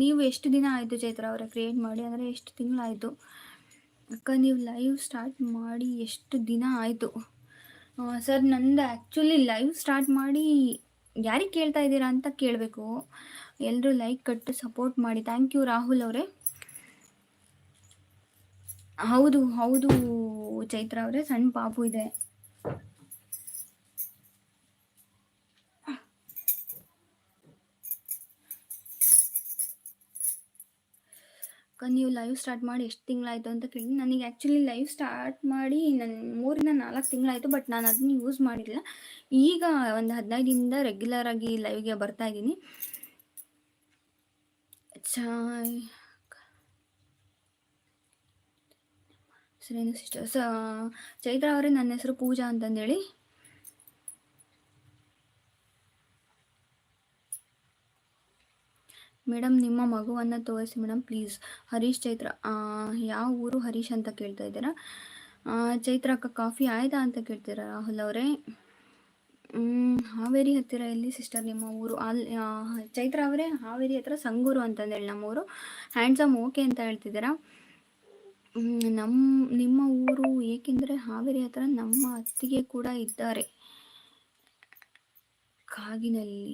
ನೀವು ಎಷ್ಟು ದಿನ ಆಯಿತು ಚೈತ್ರ ಅವರ ಕ್ರಿಯೇಟ್ ಮಾಡಿ? ಅಂದರೆ ಎಷ್ಟು ತಿಂಗಳಾಯಿತು? ಅಕ್ಕ, ನೀವು ಲೈವ್ ಸ್ಟಾರ್ಟ್ ಮಾಡಿ ಎಷ್ಟು ದಿನ ಆಯಿತು? ಸರ್ ನಂದು ಆ್ಯಕ್ಚುಲಿ ಲೈವ್ ಸ್ಟಾರ್ಟ್ ಮಾಡಿ ಯಾರಿಗೆ ಕೇಳ್ತಾ ಇದ್ದೀರಾ ಅಂತ ಕೇಳಬೇಕು. ಎಲ್ಲರೂ ಲೈಕ್ ಕಟ್ಟು ಸಪೋರ್ಟ್ ಮಾಡಿ. ಥ್ಯಾಂಕ್ ಯು ರಾಹುಲ್ ಅವರೇ. ಹೌದು ಹೌದು, ಚೈತ್ರ ಅವರೇ, ಸಣ್ಣ ಪಾಪು ಇದೆ. ಅಕ್ಕ, ನೀವು ಲೈವ್ ಸ್ಟಾರ್ಟ್ ಮಾಡಿ ಎಷ್ಟು ತಿಂಗಳಾಯಿತು ಅಂತ ಕೇಳಿ. ನನಗೆ ಆ್ಯಕ್ಚುಲಿ ಲೈವ್ ಸ್ಟಾರ್ಟ್ ಮಾಡಿ ನನ್ನ ಮೂರಿಂದ ನಾಲ್ಕು ತಿಂಗಳಾಯಿತು ಬಟ್ ನಾನು ಅದನ್ನ ಯೂಸ್ ಮಾಡಿಲ್ಲ. ಈಗ ಒಂದು ಹದಿನೈದಿಂದ ದಿನದಿಂದ ರೆಗ್ಯುಲರ್ ಆಗಿ ಲೈವ್ಗೆ ಬರ್ತಾ ಇದ್ದೀನಿ ಚಾಯ್ ಸರಿ ಸಿಸ್ಟರ್ ಚೈತ್ರ ಅವರೇ ನನ್ನ ಹೆಸರು ಪೂಜಾ ಅಂತಂದೇಳಿ. ಮೇಡಮ್, ನಿಮ್ಮ ಮಗುವನ್ನು ತೋರಿಸಿ ಮೇಡಮ್, ಪ್ಲೀಸ್. ಹರೀಶ್ ಚೈತ್ರ ಯಾವ ಊರು ಹರೀಶ್ ಅಂತ ಕೇಳ್ತಾ ಇದ್ದೀರಾ? ಚೈತ್ರ ಅಕ್ಕ, ಕಾಫಿ ಆಯ್ತಾ ಅಂತ ಕೇಳ್ತೀರಾ ರಾಹುಲ್ ಅವರೇ? ಹಾವೇರಿ ಹತ್ತಿರ ಎಲ್ಲಿ ಸಿಸ್ಟರ್ ನಿಮ್ಮ ಊರು? ಅಲ್ಲಿ ಚೈತ್ರ ಅವರೇ, ಹಾವೇರಿ ಹತ್ರ ಸಂಗೂರು ಅಂತಂದೇಳಿ ನಮ್ಮೂರು ಹ್ಯಾಂಡ್ಸಮ್ ಓಕೆ ಅಂತ ಹೇಳ್ತಿದ್ದೀರಾ? ನಮ್ಮ ನಿಮ್ಮ ಊರು ಏಕೆಂದರೆ ಹಾವೇರಿ ಹತ್ರ ನಮ್ಮ ಅತ್ತಿಗೆ ಕೂಡ ಇದ್ದಾರೆ. ಕಾಗಿನಲ್ಲಿ,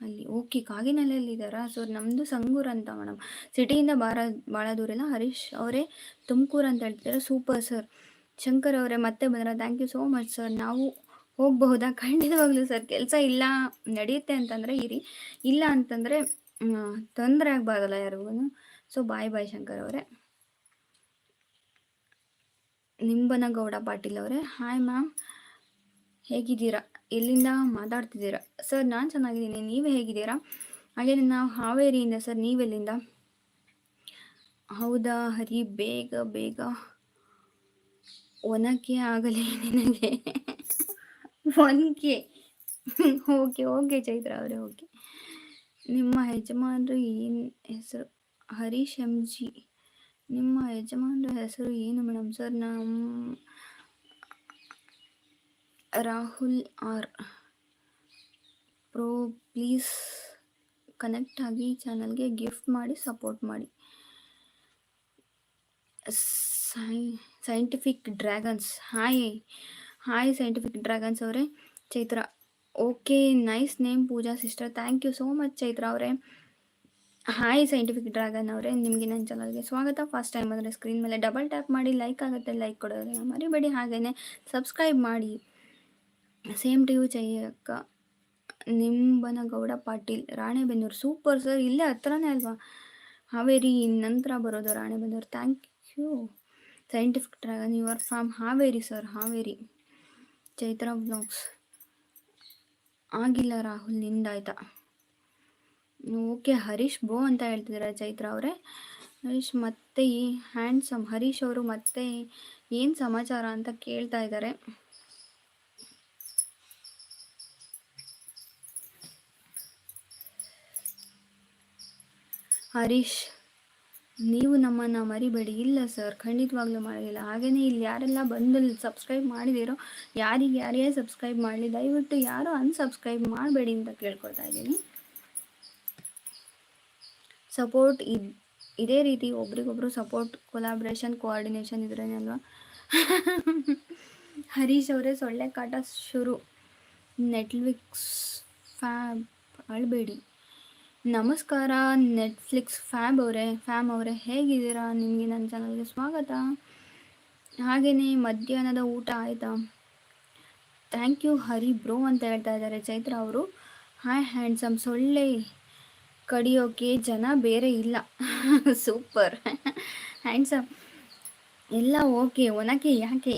ಅಲ್ಲಿ, ಓಕೆ ಕಾಗಿನಲ್ಲಿ ಇದ್ದಾರಾ? ಸೊ ನಮ್ಮದು ಸಂಗೂರ್ ಅಂತ ಮೇಡಮ್. ಸಿಟಿಯಿಂದ ಭಾಳ ಭಾಳ ದೂರ ಇಲ್ಲ. ಹರೀಶ್ ಅವರೇ ತುಮಕೂರು ಅಂತ ಹೇಳ್ತಿದ್ದಾರೆ. Super, sir. ಶಂಕರ್ ಅವರೇ ಮತ್ತೆ ಬಂದ್ರ. Thank you so much sir ನಾವು ಹೋಗಬಹುದಾ? ಖಂಡಿತವಾಗ್ಲೂ ಸರ್ ಕೆಲಸ ಇಲ್ಲ, ನಡೆಯುತ್ತೆ ಅಂತಂದರೆ ಇರಿ. ಇಲ್ಲ ಅಂತಂದರೆ ತೊಂದರೆ ಆಗಬಾರ್ದಲ್ಲ ಯಾರಿಗೂ ಸೊ ಬಾಯ್ ಬಾಯ್ ಶಂಕರ್ ಅವರೇ. ನಿಂಬನಗೌಡ ಪಾಟೀಲ್ ಅವರೇ. ಹಾಯ್ ಮ್ಯಾಮ್ ಹೇಗಿದ್ದೀರಾ? ಎಲ್ಲಿಂದ ಮಾತಾಡ್ತಿದ್ದೀರಾ? ಸರ್ ನಾನು ಚೆನ್ನಾಗಿದ್ದೀನಿ. ನೀವು ಹೇಗಿದ್ದೀರಾ? ಹಾಗೆ ನಾವು ಹಾವೇರಿಯಿಂದ ಸರ್ ನೀವೆಲ್ಲಿಂದ ಹೌದಾ, ಹರಿ, ಬೇಗ ಬೇಗ. ಒನಕೆ ಆಗಲಿ ನಿನಗೆ. ಒನಕೆ. ಓಕೆ ಓಕೆ ಚೈತ್ರ ಅವರೇ, ಓಕೆ. ನಿಮ್ಮ ಯಜಮಾನರು ಏನು ಹೆಸರು? Harish M G. ನಿಮ್ಮ ಯಜಮಾನರ ಹೆಸರು ಏನು ಮೇಡಮ್ ಸರ್ ನಮ್ಮ Rahul R. Pro please connect ಆಗಿ ಚಾನಲ್ಗೆ ಗಿಫ್ಟ್ ಮಾಡಿ ಸಪೋರ್ಟ್ ಮಾಡಿ. ಸೈ scientific dragons hi hi scientific dragons ಅವರೇ. Chaitra okay nice name Pooja sister thank you so much Chaitra ಅವರೇ. ಹಾಯ್ ಸೈಂಟಿಫಿಕ್ ಡ್ರ್ಯಾಗನ್ ಅವರೇ. ನಿಮಗೆ ನನ್ನ ಚಾನಲ್ಗೆ ಸ್ವಾಗತ. ಫಸ್ಟ್ ಟೈಮ್ ಅಂದರೆ ಸ್ಕ್ರೀನ್ ಮೇಲೆ ಡಬಲ್ ಟ್ಯಾಪ್ ಮಾಡಿ ಲೈಕ್ ಆಗುತ್ತೆ ಲೈಕ್ ಕೊಡೋದನ್ನು ಮರಿಬೇಡಿ. ಹಾಗೆಯೇ ಸಬ್ಸ್ಕ್ರೈಬ್ ಮಾಡಿ. ಸೇಮ್ ಟಿ ಯು ಚೈಯಕ್ಕ ನಿಂಬನಗೌಡ ಪಾಟೀಲ್, ರಾಣೆಬೆನ್ನೂರು ಸೂಪರ್ ಸರ್. ಇಲ್ಲೇ ಹತ್ರನೇ ಅಲ್ವಾ? ಹಾವೇರಿ, ನಂತರ ಬರೋದು Ranebennur. Thank you scientific dragon your from Haveri sir Haveri. Chaitra blogs ಆಗಿಲ್ಲ ರಾಹುಲ್, ನಿಂದಾಯ್ತಾ? ಓಕೆ ಹರೀಶ್ ಬೋ ಅಂತ ಹೇಳ್ತಿದ್ದೀರಾ ಚೈತ್ರ ಅವರೇ. ಹರೀಶ್ ಮತ್ತೆ ಈ ಹ್ಯಾಂಡ್ಸಮ್ ಹರೀಶ್ ಅವರು ಮತ್ತೆ ಏನು ಸಮಾಚಾರ ಅಂತ ಕೇಳ್ತಾ ಇದ್ದಾರೆ ಹರೀಶ್, ನೀವು ನಮ್ಮನ್ನು ಮರಿಬೇಡಿ. ಇಲ್ಲ ಸರ್ ಖಂಡಿತವಾಗ್ಲೂ ಮಾಡೋದಿಲ್ಲ ಹಾಗೆಯೇ ಇಲ್ಲಿ ಯಾರೆಲ್ಲ ಬಂದು ಸಬ್ಸ್ಕ್ರೈಬ್ ಮಾಡಿದಿರೋ, ಯಾರಿಗೆ ಯಾರೇ ಸಬ್ಸ್ಕ್ರೈಬ್ ಮಾಡಲಿ, ದಯವಿಟ್ಟು ಯಾರು ಅನ್ಸಬ್ಸ್ಕ್ರೈಬ್ ಮಾಡಬೇಡಿ ಅಂತ ಕೇಳ್ಕೊಳ್ತಾ ಇದ್ದೀನಿ. ಸಪೋರ್ಟ್ ಇದು, ಇದೇ ರೀತಿ ಒಬ್ರಿಗೊಬ್ರು ಸಪೋರ್ಟ್ ಕೊಲಾಬ್ರೇಷನ್ ಕೋಆರ್ಡಿನೇಷನ್ ಇದ್ರೇ ಅಲ್ವಾ? ಹರೀಶ್ ಅವರೇ ಸೊಳ್ಳೆ ಕಾಟ ಶುರು. ನೆಟ್ಫ್ಲಿಕ್ಸ್ ಫ್ಯಾಬ್ ಅಳಬೇಡಿ. ನಮಸ್ಕಾರ ನೆಟ್ಫ್ಲಿಕ್ಸ್ ಫ್ಯಾಬ್ ಅವರೇ ಫ್ಯಾಮ್ ಅವರೇ, ಹೇಗಿದ್ದೀರಾ? ನಿಮಗೆ ನನ್ನ ಚಾನಲ್ಗೆ ಸ್ವಾಗತ. ಹಾಗೆಯೇ ಮಧ್ಯಾಹ್ನದ ಊಟ ಆಯಿತಾ? ಥ್ಯಾಂಕ್ ಯು ಹರಿ ಬ್ರೋ ಅಂತ ಹೇಳ್ತಾ ಇದ್ದಾರೆ ಚೈತ್ರ ಅವರು. ಹಾಯ್ ಹ್ಯಾಂಡ್ಸಮ್, ಸೊಳ್ಳೆ ಕಡಿಯೋಕೆ ಜನ ಬೇರೆ ಇಲ್ಲ. ಸೂಪರ್. ಹ್ಯಾಂಡ್ಸಮ್, ಎಲ್ಲ ಓಕೆ, ಒನಕೆ ಯಾಕೆ?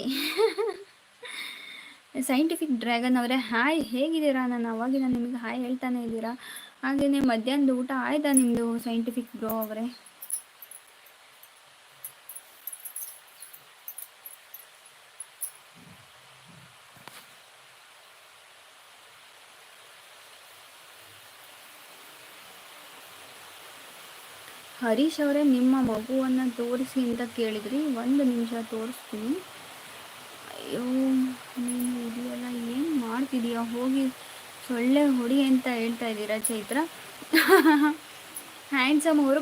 ಸೈಂಟಿಫಿಕ್ ಡ್ರ್ಯಾಗನ್ ಅವರೇ, ಹಾಯ್, ಹೇಗಿದ್ದೀರಾ? ನಾನು ಅವಾಗಿನ ನಿಮಗೆ ಹಾಯ್ ಹೇಳ್ತಾನೆ ಇದ್ದೀರಾ. ಹಾಗೆಯೇ ಮಧ್ಯಾಹ್ನದ ಊಟ ಆಯ್ತಾ ನಿಮ್ಮದು ಸೈಂಟಿಫಿಕ್ ಬ್ರೋ ಅವರೇ? ಹರೀಶ್ ಅವರೇ, ನಿಮ್ಮ ಮಗುವನ್ನು ತೋರಿಸಿ ಅಂತ ಕೇಳಿದ್ರಿ. ಒಂದು ನಿಮಿಷ ತೋರಿಸ್ತೀನಿ. ಅಯ್ಯೋ, ನೀನು ಇದೆಯಲ್ಲ, ಏನು ಮಾಡ್ತಿದೀಯ? ಹೋಗಿ ಸೊಳ್ಳೆ ಹುಡಿ ಅಂತ ಹೇಳ್ತಾ ಇದ್ದೀರಾ ಚೈತ್ರ? ಹ್ಯಾಂಡ್ಸಮ್ ಅವರು